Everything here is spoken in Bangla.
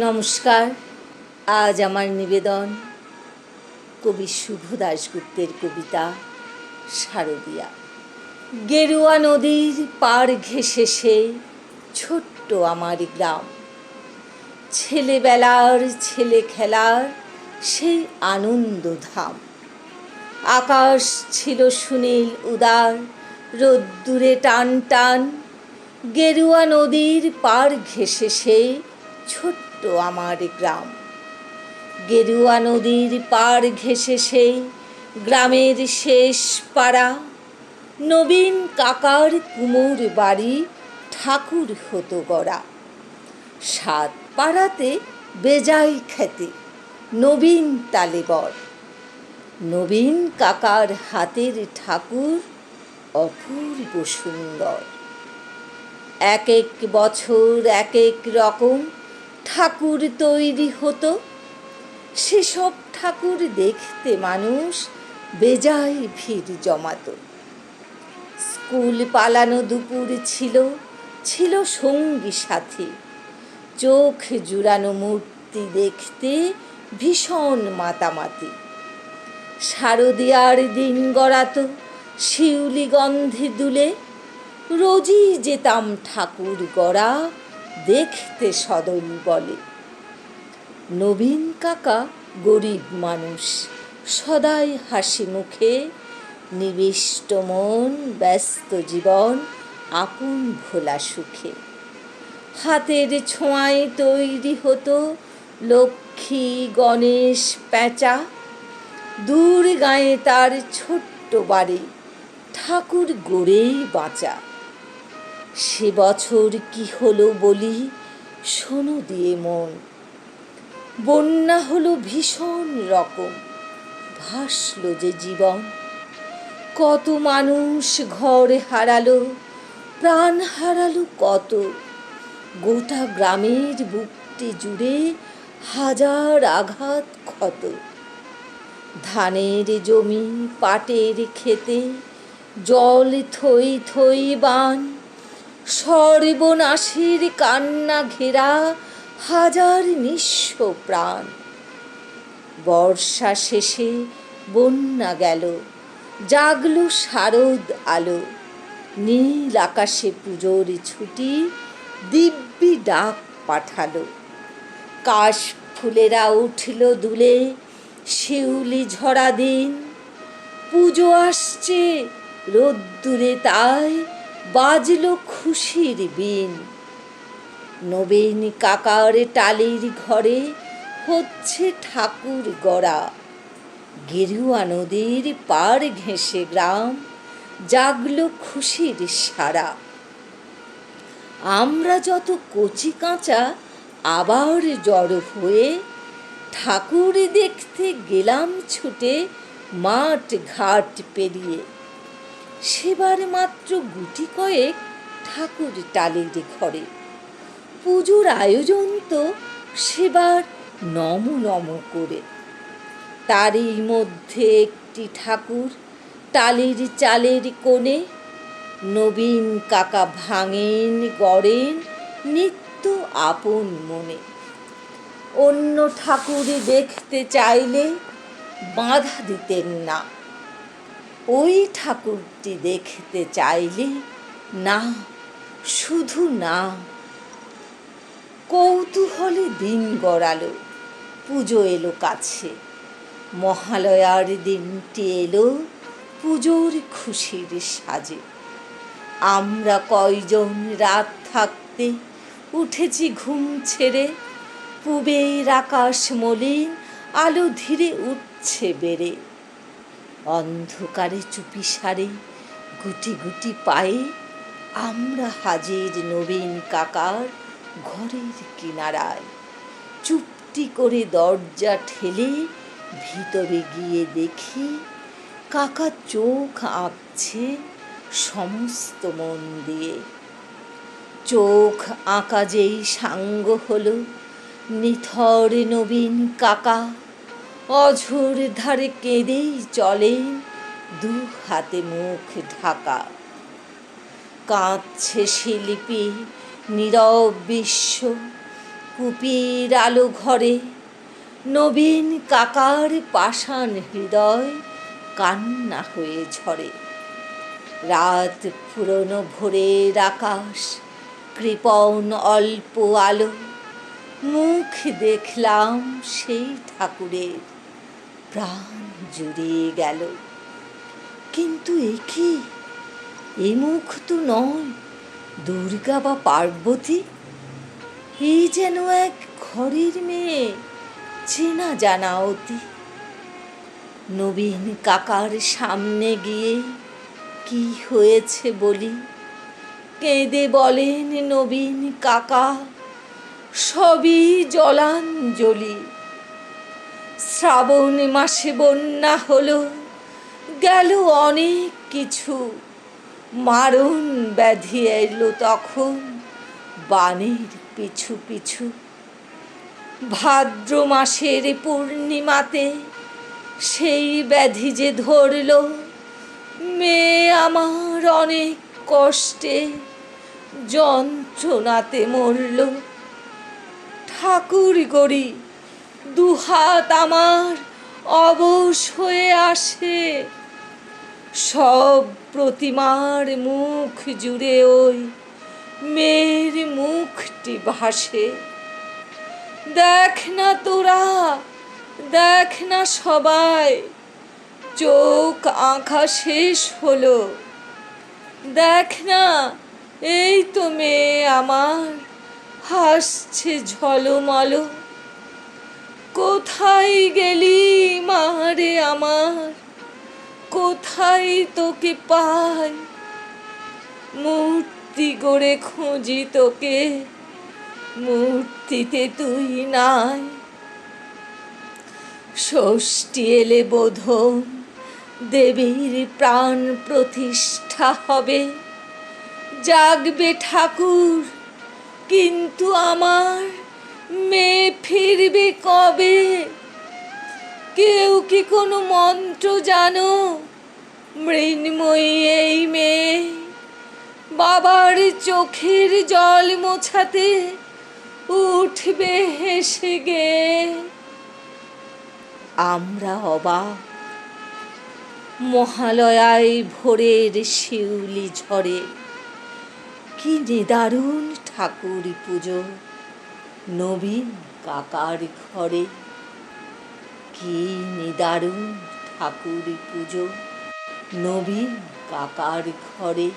নমস্কার, আজ আমার নিবেদন কবি শুভ দাশগুপ্তের কবিতা শারদিয়া। গেরুয়া নদীর পার ঘেসে সে ছোট্ট আমার গ্রাম। ছেলেবেলার ছেলে খেলার সেই আনন্দধাম আকাশ ছিল সুনীল উদার, রোদ্দুরে টান টান। গেরুয়া নদীর পার ঘেসে সেই ছোট্ট আমার গ্রাম। গেরুয়া নদীর পার ঘেসে সেই গ্রামের শেষ পাড়া। নবীন কাকার কুমোর বাড়ি ঠাকুর হতো গড়া। সাত পাড়াতে বেজাই খেতে নবীন তালেবর নবীন কাকার হাতের ঠাকুর অপূর্ব সুন্দর। এক এক বছর এক এক রকম ঠাকুর তৈরি হতো। সেসব ঠাকুর দেখতে মানুষ বেজায় ভিড় জমাতো। স্কুল পালানো দুপুর ছিল ছিল সঙ্গী সাথী। চোখ জুড়ানো মূর্তি দেখতে ভীষণ মাতামাতি। শারদিয়ার দিন গড়াতো, শিউলি গন্ধে দুলে। রোজই যেতাম ঠাকুর গড়া দেখতে সদল বলে। নবীন কাকা গরিব মানুষ, সদাই হাসি মুখে, নিবিষ্ট মন, ব্যস্ত জীবন, আপন ভোলা সুখে। হাতের ছোঁয়ায় তৈরি হতো লক্ষ্মী গণেশ প্যাঁচা। দূর গায়ে তার ছোট্ট বাড়ি, ঠাকুর গড়েই বাঁচা। সে বছর কি হলো বলি? শোনো দিয়ে মন। বন্যা হলো ভীষণ রকম। ভাসল যে জীবন। কত মানুষ ঘরে হারালো, প্রাণ হারালো কত। গোটা গ্রামের বুকটি জুড়ে হাজার আঘাত ক্ষত। ধানের জমি, পাটের খেতে জল থই থই বান। সর্বনাশের কান্না ঘেরা হাজার নিঃস্ব প্রাণ। বর্ষা শেষে বন্যা গেল, জাগলো শারদ আলো। নীল আকাশে পুজোর ছুটি দিব্যি ডাক পাঠালো। কাশ ফুলেরা উঠল দুলে, শিউলি ঝরা দিন। পুজো আসছে রোদ্দুরে তাই বাজলো খুশির বিন। নবীন কাকার টালির ঘরে হচ্ছে ঠাকুর গড়া। গেরুয়া নদীর পার ঘেঁষে গ্রাম, জাগল খুশির সারা। আমরা যত কচি কাঁচা, আবার জড়ো হয়ে ঠাকুর দেখতে গেলাম ছুটে মাঠ ঘাট পেরিয়ে। সেবার মাত্র গুটি কয়েক ঠাকুর টালের ঘরে। পুজোর আয়োজন তো সেবার নম নম করে। তারই মধ্যে একটি ঠাকুর টালির চালের কোণে নবীন কাকা ভাঙেন, গড়েন নিত্য আপন মনে। অন্য ঠাকুর দেখতে চাইলে বাধা দিতেন না। ওই ঠাকুরটি দেখতে চাইলে না, শুধু না। কৌতূহলে দিন গড়ালো, পুজো এলো কাছে। মহালয়ার দিনটি এলো পুজোর খুশির সাজে। আমরা কয়জন রাত থাকতে উঠেছি ঘুম ছেড়ে। পুবের আকাশ মলিন, আলো ধীরে উঠছে বেড়ে। অন্ধকারে চুপি সারে, গুটি গুটি পায়ে। আমরা হাজির নবীন কাকার ঘরের কিনারায়। চুপটি করে দরজা ঠেলে ভিতরে গিয়ে দেখি কাকা চোখ আঁকছে সমস্ত মন দিয়ে। চোখ আঁকা যেই সাঙ্গ হলো নিথর নবীন কাকা। অঝোর ধারে কেঁদেই চলে দু হাতে মুখ ঢাকা। কাঁদছে শিল্পী নীরব বিশ্ব, কুপির আলো ঘরে। নবীন কাকার পাষাণ হৃদয় কান্না হয়ে ঝরে। রাত ফুরনো ভোরের আকাশ, কৃপণ অল্প আলো। মুখ দেখলাম সেই ঠাকুরের প্রাণ জুড়িয়ে গেল। কিন্তু এ কি? এ মুখ তো নয়, দুর্গা বা পার্বতী? এই যেন এক ঘরের মেয়ে, চেনা জানা অতি। নবীন কাকার সামনে গিয়ে কি হয়েছে বলি? কেঁদে বলেন নবীন কাকা, সবই জলাঞ্জলি। শ্রাবণ মাসে বন্যা হলো, গেল অনেক কিছু। মারণ ব্যাধি এলো তখন বানের পিছু পিছু। ভাদ্র মাসের পূর্ণিমাতে সেই ব্যাধি যে ধরল মেয়ে আমার অনেক কষ্টে যন্ত্রণাতে মরল। ঠাকুর গড়ি দুহাত আমার অবশ হয়ে আসে। সব প্রতিমার মুখ জুড়ে ওই মেয়ের মুখটি ভাসে। দেখ না তোরা, দেখ না সবাই, চোখ আঁকা শেষ হলো। দেখ না, এই তো মেয়ে আমার, হাসছে ঝলমল। কোথায় গেলি মারে আমার? কোথায় তোকে পাই? মূর্তি গড়ে খুঁজি তোকে, মূর্তিতে তুই নাই। ষষ্ঠী এলে বোধন দেবীর প্রাণ প্রতিষ্ঠা হবে। জাগবে ঠাকুর, কিন্তু আমার মেয়ে ফিরবে কবে? কেউ কি কোনো মন্ত্র জানো? মৃন্ময়ী এই মেয়ে বাবার চোখের জল মোছাতে উঠবে হেসে গে আমরা অবাক। মহালয়ায় ভোরের শিউলি ঝরে। কি নিদারুণ ঠাকুর পুজো নবীন কাকার ঘরে। কি নিদারুণ ঠাকুর পুজো। নবীন কাকার ঘরে।